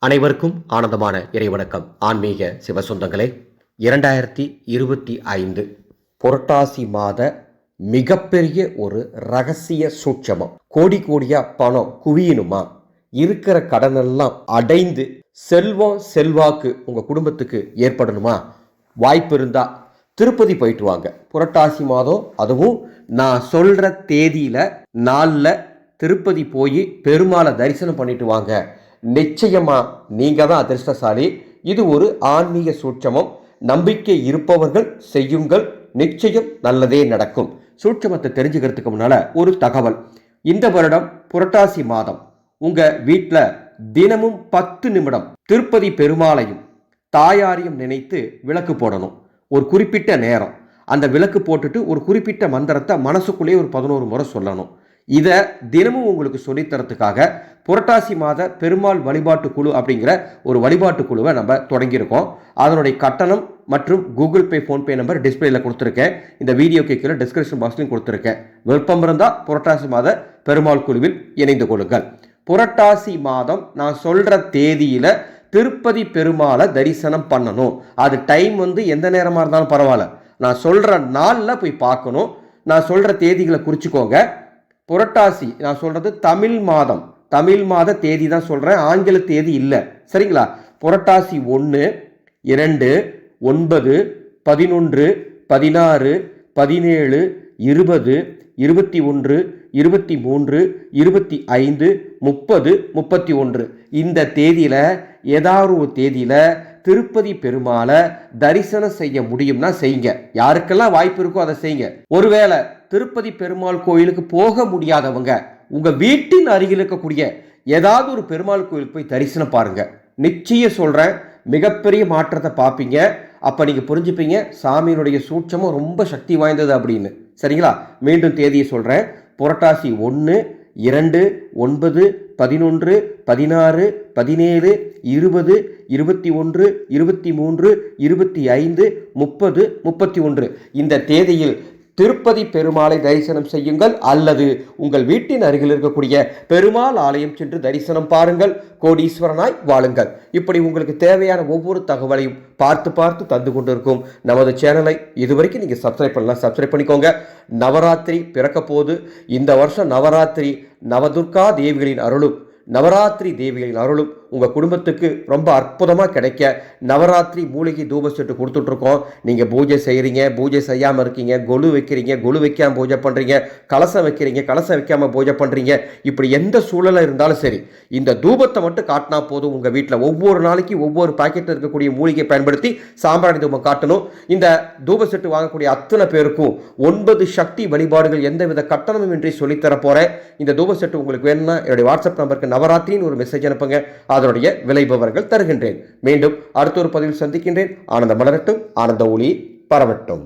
அனைவருக்கும் ஆனந்தமான இறைவணக்கம். ஆன்மீக சிவசொந்தங்களே இரண்டாயிரத்தி இருபத்தி ஐந்து புரட்டாசி மாத மிகப்பெரிய ஒரு ரகசிய சூட்சமம். கோடி கோடியா பணம் குவியணுமா? இருக்கிற கடனெல்லாம் அடைந்து செல்வம் செல்வாக்கு உங்க குடும்பத்துக்கு ஏற்படணுமா? வாய்ப்பு இருந்தா திருப்பதி போயிட்டு வாங்க. புரட்டாசி மாதம் அதுவும் நான் சொல்ற தேதியில நாளில் திருப்பதி போய் பெருமாளை தரிசனம் பண்ணிட்டு வாங்க. நிச்சயமா நீங்க தான் அதிர்ஷ்டசாலி. இது ஒரு ஆன்மீக சூட்சமம். நம்பிக்கை இருப்பவர்கள் செய்யுங்கள். நிச்சயம் நல்லதே நடக்கும். சூட்சமத்தை தெரிஞ்சுக்கிறதுக்கு முன்னால ஒரு தகவல். இந்த வருடம் புரட்டாசி மாதம். உங்க வீட்டில் தினமும் பத்து நிமிடம் திருப்பதி பெருமாளையும் தாயாரையும் நினைத்து விளக்கு போடணும். ஒரு குறிப்பிட்ட நேரம். அந்த விளக்கு போட்டுட்டு ஒரு குறிப்பிட்ட மந்திரத்தை மனசுக்குள்ளேயே ஒரு பதினோரு முறை சொல்லணும். இதை தினமும் உங்களுக்கு சொல்லித்தரத்துக்காக புரட்டாசி மாத பெருமாள் வழிபாட்டு குழு அப்படிங்கிற ஒரு வழிபாட்டு குழுவை நம்ம தொடங்கியிருக்கோம். அதனுடைய கட்டணம் மற்றும் கூகுள் பே ஃபோன்பே நம்பர் டிஸ்பிளேல கொடுத்துருக்கேன். இந்த வீடியோ கீழே டிஸ்கிரிப்ஷன் பாக்ஸ்லையும் கொடுத்துருக்கேன். விருப்பம் இருந்தால் புரட்டாசி மாத பெருமாள் குழுவில் இணைந்து கொள்ளுங்கள். புரட்டாசி மாதம் நான் சொல்கிற தேதியில் திருப்பதி பெருமாளை தரிசனம் பண்ணணும். அது டைம் வந்து எந்த நேரமாக இருந்தாலும் பரவாயில்ல. நான் சொல்கிற நாளில் போய் பார்க்கணும். நான் சொல்கிற தேதிகளை குறிச்சிக்கோங்க. புரட்டாசி நான் சொல்கிறது தமிழ் மாதம். தமிழ் மாத தேதி தான் சொல்கிறேன் ஆங்கில தேதி இல்லை. சரிங்களா? புரட்டாசி ஒன்று இரண்டு ஒன்பது பதினொன்று பதினாறு பதினேழு இருபது இருபத்தி ஒன்று இருபத்தி மூன்று இருபத்தி ஐந்து முப்பது முப்பத்தி ஒன்று. இந்த தேதியில் ஏதாவது ஒரு தேதியில் திருப்பதி பெருமாளை தரிசனம் செய்ய முடியும்னா செய்யுங்க. யாருக்கெல்லாம் வாய்ப்பு இருக்கோ அதை செய்யுங்க. ஒருவேளை திருப்பதி பெருமாள் கோயிலுக்கு போக முடியாதவங்க உங்கள் வீட்டின் அருகில் இருக்கக்கூடிய ஏதாவது ஒரு பெருமாள் கோயிலுக்கு போய் தரிசனம் பாருங்க. நிச்சயம் சொல்கிறேன் மிகப்பெரிய மாற்றத்தை பார்ப்பீங்க அப்போ நீங்கள் புரிஞ்சுப்பீங்க சாமியினுடைய சூட்சமும் ரொம்ப சக்தி வாய்ந்தது அப்படின்னு. சரிங்களா? மீண்டும் தேதியை சொல்கிறேன் புரட்டாசி ஒன்று இரண்டு ஒன்பது பதினொன்று பதினாறு பதினேழு இருபது இருபத்தி ஒன்று இருபத்தி மூன்று இருபத்தி ஐந்து முப்பது முப்பத்தி ஒன்று. இந்த தேதியில் திருப்பதி பெருமாளை தரிசனம் செய்யுங்கள் அல்லது உங்கள் வீட்டின் அருகில் இருக்கக்கூடிய பெருமாள் ஆலயம் சென்று தரிசனம் பாருங்கள். கோடீஸ்வரனாய் வாழுங்கள். இப்படி உங்களுக்கு தேவையான ஒவ்வொரு தகவலையும் பார்த்து பார்த்து தந்து கொண்டிருக்கும் நமது சேனலை இதுவரைக்கும் நீங்கள் சப்ஸ்கிரைப் பண்ணலாம் சப்ஸ்கிரைப் பண்ணிக்கோங்க. நவராத்திரி பிறக்க போது இந்த வருஷம் நவராத்திரி நவதுர்கா தேவிகளின் அருளும் நவராத்திரி தேவிகளின் அருளும் உங்கள் குடும்பத்துக்கு ரொம்ப அற்புதமாக கிடைக்க நவராத்திரி மூலிகை தூப செட்டு கொடுத்துட்ருக்கோம். நீங்கள் பூஜை செய்கிறீங்க பூஜை செய்யாமல் இருக்கீங்க கொலு வைக்கிறீங்க கொலு வைக்காமல் பூஜை பண்ணுறீங்க கலசம் வைக்கிறீங்க கலசம் வைக்காமல் பூஜை பண்ணுறீங்க இப்படி எந்த சூழலாக இருந்தாலும் சரி இந்த தூபத்தை மட்டும் காட்டினா போதும் உங்கள் வீட்டில் ஒவ்வொரு நாளைக்கு ஒவ்வொரு பாக்கெட்டில் இருக்கக்கூடிய மூலிகை பயன்படுத்தி சாம்பிராணி தூபம் காட்டணும். இந்த தூப செட்டு வாங்கக்கூடிய அத்தனை பேருக்கும் ஒன்பது சக்தி வழிபாடுகள் எந்தவித கட்டணமும் இன்றி சொல்லித்தர போகிறேன் இந்த தூப செட்டு உங்களுக்கு வேணும்னா என்னுடைய வாட்ஸ்அப் நம்பருக்கு நவராத்திரின்னு ஒரு மெசேஜ் அனுப்புங்க. அதனுடைய விளைபவர்கள் தருகின்றேன். மீண்டும் அடுத்த ஒரு பதிவில் சந்திக்கின்றேன். ஆனந்த மலரட்டும். ஆனந்த ஒளி பரவட்டும்.